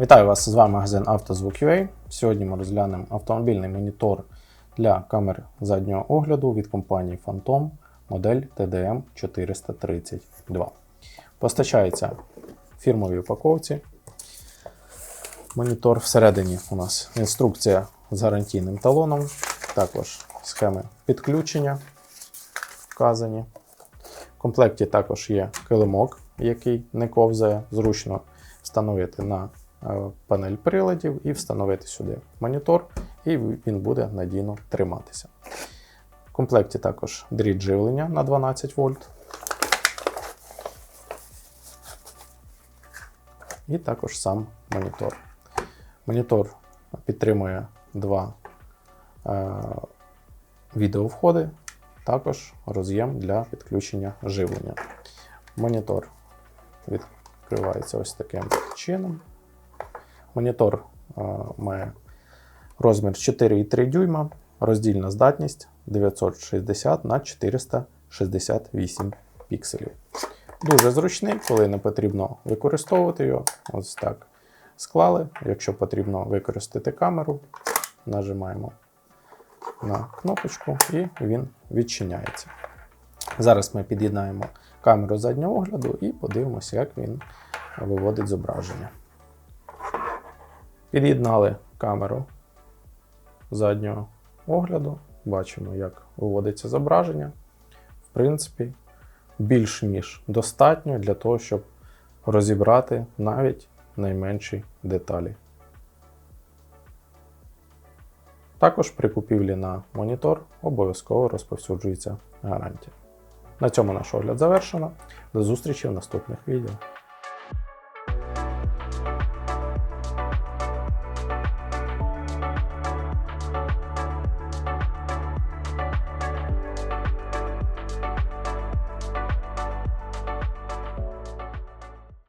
Вітаю вас! З вами магазин «Автозвук.UA». Сьогодні ми розглянемо автомобільний монітор для камер заднього огляду від компанії Phantom модель TDM 432. Постачається в фірмовій упаковці. Монітор всередині у нас інструкція з гарантійним талоном, також схеми підключення вказані. В комплекті також є килимок, який не ковзає, зручно встановити на панель приладів і встановити сюди монітор, і він буде надійно триматися. В комплекті також дріт живлення на 12 вольт. І також сам монітор. Монітор підтримує два е, відеовходи, також роз'єм для підключення живлення. Монітор відкривається ось таким чином. Монітор е, має розмір 4,3 дюйма, роздільна здатність 960 на 468 пікселів. Дуже зручний, коли не потрібно використовувати його. Ось так склали. Якщо потрібно використати камеру, нажимаємо на кнопочку і він відчиняється. Зараз ми під'єднаємо камеру заднього огляду і подивимося, як він виводить зображення. Під'єднали камеру заднього огляду. Бачимо, як виводиться зображення. В принципі, більш ніж достатньо для того, щоб розібрати навіть найменші деталі. Також при купівлі на монітор обов'язково розповсюджується гарантія. На цьому наш огляд завершено. До зустрічі в наступних відео.